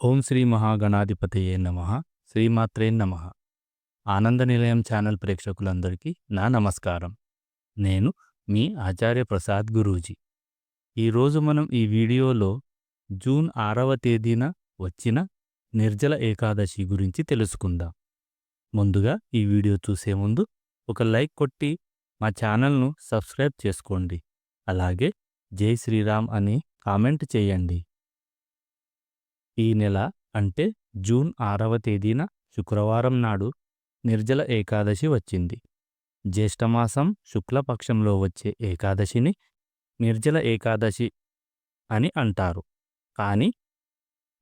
ఓం శ్రీ మహాగణాధిపతయే నమ. శ్రీమాత్రే నమ. ఆనంద నిలయం ఛానల్ ప్రేక్షకులందరికీ నా నమస్కారం. నేను మీ ఆచార్య ప్రసాద్ గురూజీ. ఈరోజు మనం ఈ వీడియోలో జూన్ ఆరవ తేదీన వచ్చిన నిర్జల ఏకాదశి గురించి తెలుసుకుందాం. ముందుగా ఈ వీడియో చూసే ముందు ఒక లైక్ కొట్టి మా ఛానల్ను సబ్స్క్రైబ్ చేసుకోండి. అలాగే జై శ్రీరామ్ అని కామెంట్ చేయండి. ఈ నెల అంటే జూన్ ఆరవ తేదీన శుక్రవారం నాడు నిర్జల ఏకాదశి వచ్చింది. జ్యేష్ఠమాసం శుక్లపక్షంలో వచ్చే ఏకాదశిని నిర్జల ఏకాదశి అని అంటారు. కానీ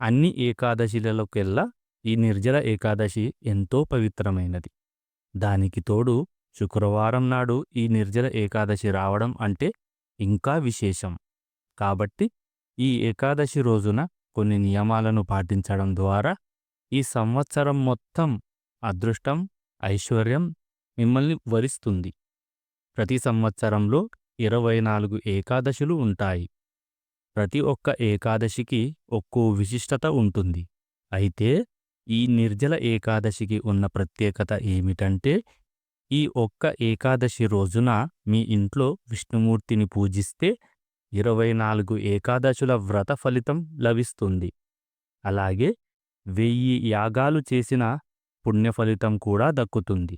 అన్ని ఏకాదశిలలోకెల్లా ఈ నిర్జల ఏకాదశి ఎంతో పవిత్రమైనది. దానికి తోడు శుక్రవారం నాడు ఈ నిర్జల ఏకాదశి రావడం అంటే ఇంకా విశేషం. కాబట్టి ఈ ఏకాదశి రోజున కొన్ని నియమాలను పాటించడం ద్వారా ఈ సంవత్సరం మొత్తం అదృష్టం ఐశ్వర్యం మిమ్మల్ని వరిస్తుంది. ప్రతి సంవత్సరంలో ఇరవై నాలుగు ఏకాదశులు ఉంటాయి. ప్రతి ఒక్క ఏకాదశికి ఒక్కో విశిష్టత ఉంటుంది. అయితే ఈ నిర్జల ఏకాదశికి ఉన్న ప్రత్యేకత ఏమిటంటే ఈ ఒక్క ఏకాదశి రోజున మీ ఇంట్లో విష్ణుమూర్తిని పూజిస్తే ఇరవై నాలుగు ఏకాదశుల వ్రత ఫలితం లభిస్తుంది. అలాగే వెయ్యి యాగాలు చేసిన పుణ్యఫలితం కూడా దక్కుతుంది.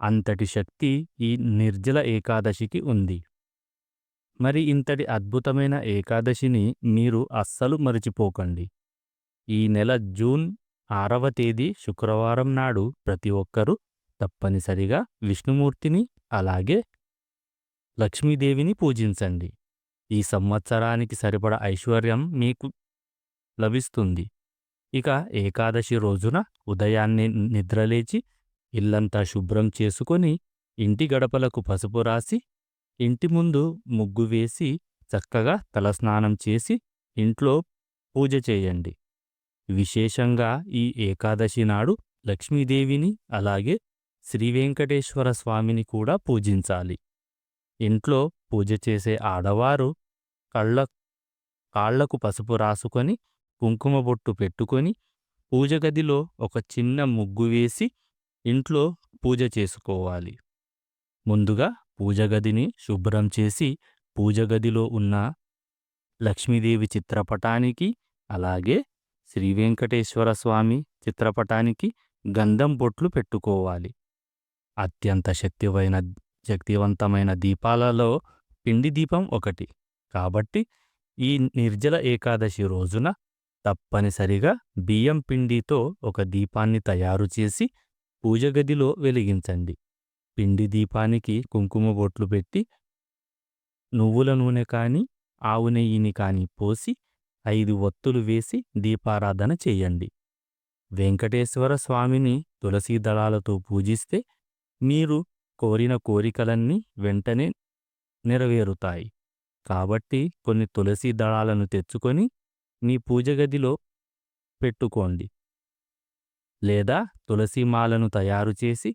అంతటి శక్తి ఈ నిర్జల ఏకాదశికి ఉంది. మరి ఇంతటి అద్భుతమైన ఏకాదశిని మీరు అస్సలు మరిచిపోకండి. ఈ నెల జూన్ ఆరవ తేదీ శుక్రవారం నాడు ప్రతి ఒక్కరూ తప్పనిసరిగా విష్ణుమూర్తిని అలాగే లక్ష్మీదేవిని పూజించండి. ఈ సంవత్సరానికి సరిపడ ఐశ్వర్యం మీకు లభిస్తుంది. ఇక ఏకాదశి రోజున ఉదయాన్నే నిద్రలేచి ఇల్లంతా శుభ్రం చేసుకొని ఇంటి గడపలకు పసుపు రాసి ఇంటి ముందు ముగ్గు వేసి చక్కగా తలస్నానం చేసి ఇంట్లో పూజ చేయండి. విశేషంగా ఈ ఏకాదశి నాడు లక్ష్మీదేవిని అలాగే శ్రీవెంకటేశ్వర స్వామిని కూడా పూజించాలి. ఇంట్లో పూజ చేసే ఆడవారు కళ్ళ కాళ్ళకు పసుపు రాసుకొని కుంకుమ బొట్టు పెట్టుకొని పూజగదిలో ఒక చిన్న ముగ్గు వేసి ఇంట్లో పూజ చేసుకోవాలి. ముందుగా పూజగదిని శుభ్రం చేసి పూజగదిలో ఉన్న లక్ష్మీదేవి చిత్రపటానికి అలాగే శ్రీవెంకటేశ్వర స్వామి చిత్రపటానికి గంధం బొట్లు పెట్టుకోవాలి. అత్యంత శక్తివైన శక్తివంతమైన దీపాలలో పిండి దీపం ఒకటి. కాబట్టి ఈ నిర్జల ఏకాదశి రోజున తప్పనిసరిగా బియ్యం పిండితో ఒక దీపాన్ని తయారు చేసి పూజగదిలో వెలిగించండి. పిండి దీపానికి కుంకుమ బొట్లు పెట్టి నువ్వుల నూనె కాని ఆవు నెయ్యిని కానీ పోసి ఐదు ఒత్తులు వేసి దీపారాధన చెయ్యండి వెంకటేశ్వర స్వామిని తులసీ దళాలతో పూజిస్తే మీరు కోరిన కోరికలన్నీ వెంటనే నెరవేరుతాయి. కాబట్టి కొన్ని తులసి దళాలను తెచ్చుకొని మీ పూజగదిలో పెట్టుకోండి. లేదా తులసీమాలను తయారు చేసి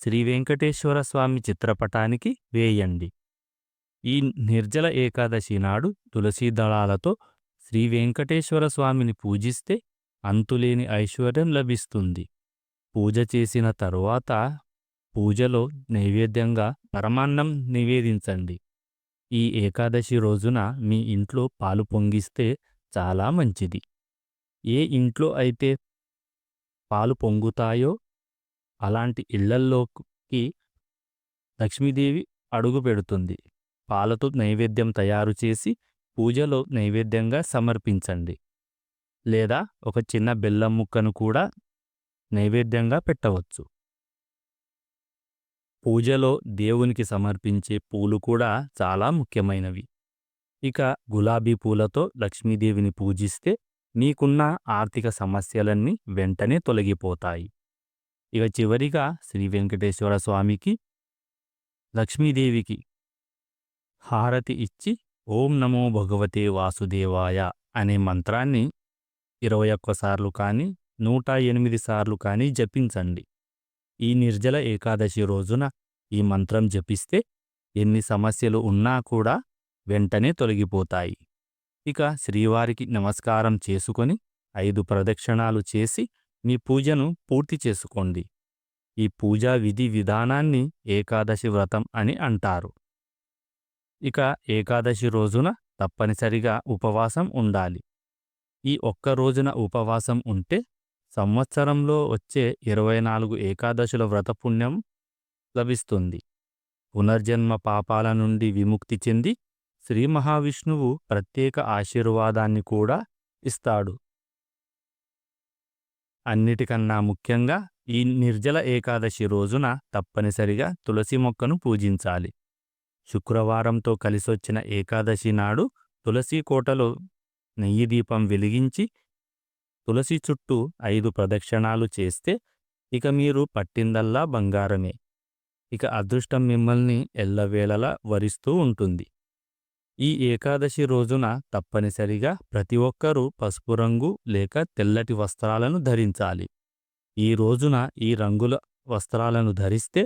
శ్రీవెంకటేశ్వర స్వామి చిత్రపటానికి వేయండి. ఈ నిర్జల ఏకాదశి నాడు తులసి దళాలతో శ్రీవెంకటేశ్వర స్వామిని పూజిస్తే అంతులేని ఐశ్వర్యం లభిస్తుంది. పూజ చేసిన తరువాత పూజలో నైవేద్యంగా పరమాన్నం నివేదించండి. ఈ ఏకాదశి రోజున మీ ఇంట్లో పాలు పొంగిస్తే చాలా మంచిది. ఏ ఇంట్లో అయితే పాలు పొంగుతాయో అలాంటి ఇళ్ళల్లోకి లక్ష్మీదేవి అడుగు పెడుతుంది. పాలతో నైవేద్యం తయారు చేసి పూజలో నైవేద్యంగా సమర్పించండి. లేదా ఒక చిన్న బెల్లం ముక్కను కూడా నైవేద్యంగా పెట్టవచ్చు. పూజలో దేవునికి సమర్పించే పూలు కూడా చాలా ముఖ్యమైనవి. ఇక గులాబీ పూలతో లక్ష్మీదేవిని పూజిస్తే మీకున్న ఆర్థిక సమస్యలన్నీ వెంటనే తొలగిపోతాయి. ఇక చివరిగా శ్రీ వెంకటేశ్వర స్వామికి లక్ష్మీదేవికి హారతి ఇచ్చి ఓం నమో భగవతే వాసుదేవాయ అనే మంత్రాన్ని ఇరవై ఒక్కసార్లు కానీ నూట ఎనిమిది సార్లు కానీ జపించండి. ఈ నిర్జల ఏకాదశి రోజున ఈ మంత్రం జపిస్తే ఎన్ని సమస్యలు ఉన్నా కూడా వెంటనే తొలగిపోతాయి. ఇక శ్రీవారికి నమస్కారం చేసుకొని ఐదు ప్రదక్షిణాలు చేసి మీ పూజను పూర్తి చేసుకోండి. ఈ పూజా విధి విధానాన్ని ఏకాదశి వ్రతం అని అంటారు. ఇక ఏకాదశి రోజున తప్పనిసరిగా ఉపవాసం ఉండాలి. ఈ ఒక్క రోజున ఉపవాసం ఉంటే సంవత్సరంలో వచ్చే ఇరవై నాలుగు ఏకాదశుల వ్రతపుణ్యం లభిస్తుంది. పునర్జన్మ పాపాల నుండి విముక్తి చెంది శ్రీ మహావిష్ణువు ప్రత్యేక ఆశీర్వాదాన్ని కూడా ఇస్తాడు. అన్నిటికన్నా ముఖ్యంగా ఈ నిర్జల ఏకాదశి రోజున తప్పనిసరిగా తులసి మొక్కను పూజించాలి. శుక్రవారంతో కలిసొచ్చిన ఏకాదశి నాడు తులసి కోటలో నెయ్యి దీపం వెలిగించి తులసి చుట్టూ ఐదు ప్రదక్షిణాలు చేస్తే ఇక మీరు పట్టిందల్లా బంగారమే. ఇక అదృష్టం మిమ్మల్ని ఎల్లవేళలా వరిస్తూ ఉంటుంది. ఈ ఏకాదశి రోజున తప్పనిసరిగా ప్రతి ఒక్కరూ పసుపు రంగు లేక తెల్లటి వస్త్రాలను ధరించాలి. ఈ రోజున ఈ రంగుల వస్త్రాలను ధరిస్తే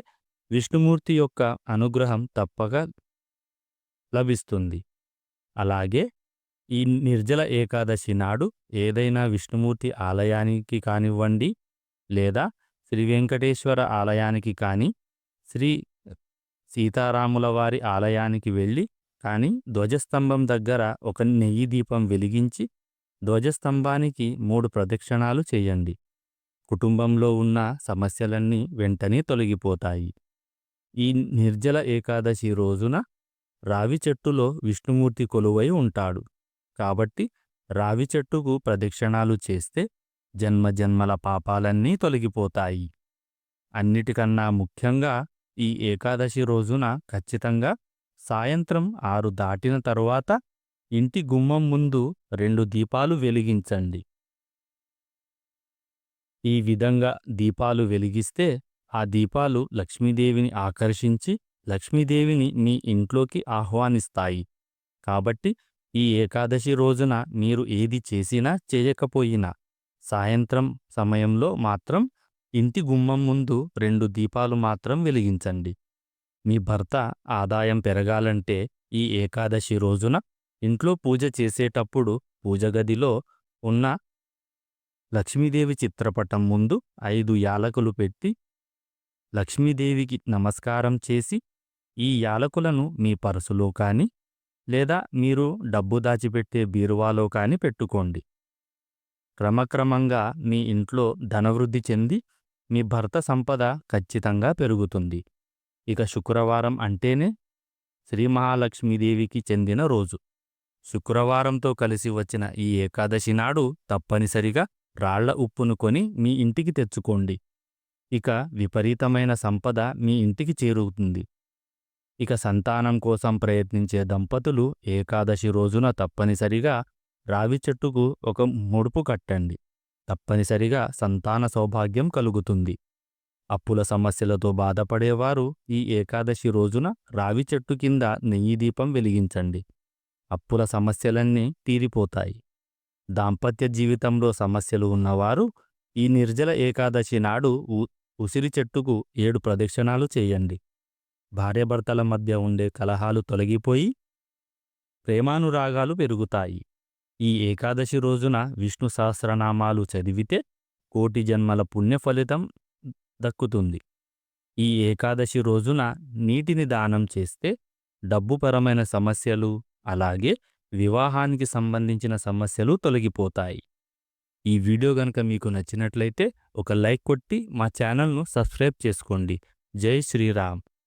విష్ణుమూర్తి యొక్క అనుగ్రహం తప్పక లభిస్తుంది. అలాగే ఈ నిర్జల ఏకాదశి నాడు ఏదైనా విష్ణుమూర్తి ఆలయానికి కానివ్వండి లేదా శ్రీ వెంకటేశ్వర ఆలయానికి కానీ శ్రీ సీతారాముల వారి ఆలయానికి వెళ్ళి కానీ ధ్వజస్తంభం దగ్గర ఒక నెయ్యి దీపం వెలిగించి ధ్వజస్తంభానికి మూడు ప్రదక్షిణాలు చేయండి. కుటుంబంలో ఉన్న సమస్యలన్నీ వెంటనే తొలగిపోతాయి. ఈ నిర్జల ఏకాదశి రోజున రావి చెట్టులో విష్ణుమూర్తి కొలువై ఉంటాడు. కాబట్టి రావి చెట్టుకు ప్రదక్షిణాలు చేస్తే జన్మజన్మల పాపాలన్నీ తొలగిపోతాయి. అన్నిటికన్నా ముఖ్యంగా ఈ ఏకాదశి రోజున ఖచ్చితంగా సాయంత్రం ఆరు దాటిన తరువాత ఇంటి గుమ్మం ముందు రెండు దీపాలు వెలిగించండి. ఈ విధంగా దీపాలు వెలిగిస్తే ఆ దీపాలు లక్ష్మీదేవిని ఆకర్షించి లక్ష్మీదేవిని మీ ఇంట్లోకి ఆహ్వానిస్తాయి. కాబట్టి ఈ ఏకాదశి రోజున మీరు ఏది చేసినా చేయకపోయినా సాయంత్రం సమయంలో మాత్రం ఇంటి గుమ్మం ముందు రెండు దీపాలు మాత్రం వెలిగించండి. మీ భర్త ఆదాయం పెరగాలంటే ఈ ఏకాదశి రోజున ఇంట్లో పూజ చేసేటప్పుడు పూజగదిలో ఉన్న లక్ష్మీదేవి చిత్రపటం ముందు ఐదు యాలకులు పెట్టి లక్ష్మీదేవికి నమస్కారం చేసి ఈ యాలకులను మీ పరసులో కానీ లేదా మీరు డబ్బు దాచిపెట్టే బీరువాలో కాని పెట్టుకోండి. క్రమక్రమంగా మీ ఇంట్లో ధనవృద్ధి చెంది మీ భర్త సంపద ఖచ్చితంగా పెరుగుతుంది. ఇక శుక్రవారం అంటేనే శ్రీ మహాలక్ష్మీదేవికి చెందిన రోజు. శుక్రవారంతో కలిసి వచ్చిన ఈ ఏకాదశి నాడు తప్పనిసరిగా రాళ్ళ ఉప్పును కొని మీ ఇంటికి తెచ్చుకోండి. ఇక విపరీతమైన సంపద మీ ఇంటికి చేరుతుంది. ఇక సంతానం కోసం ప్రయత్నించే దంపతులు ఏకాదశి రోజున తప్పనిసరిగా రావి చెట్టుకు ఒక ముడుపు కట్టండి. తప్పనిసరిగా సంతాన సౌభాగ్యం కలుగుతుంది. అప్పుల సమస్యలతో బాధపడేవారు ఈ ఏకాదశి రోజున రావి చెట్టు కింద నెయ్యి దీపం వెలిగించండి. అప్పుల సమస్యలన్నీ తీరిపోతాయి. దాంపత్య జీవితంలో సమస్యలు ఉన్నవారు ఈ నిర్జల ఏకాదశి నాడు ఉసిరి చెట్టుకు ఏడు ప్రదక్షిణాలు చేయండి. భార్యాభర్తల మధ్య ఉండే కలహాలు తొలగిపోయి ప్రేమానురాగాలు పెరుగుతాయి. ఈ ఏకాదశి రోజున విష్ణు సహస్రనామాలు చదివితే కోటి జన్మల పుణ్య ఫలితం దక్కుతుంది. ఈ ఏకాదశి రోజున నీటిని దానం చేస్తే డబ్బుపరమైన సమస్యలు అలాగే వివాహానికి సంబంధించిన సమస్యలు తొలగిపోతాయి. ఈ వీడియో గనక మీకు నచ్చినట్లయితే ఒక లైక్ కొట్టి మా ఛానల్ను సబ్స్క్రైబ్ చేసుకోండి. జై శ్రీరామ్.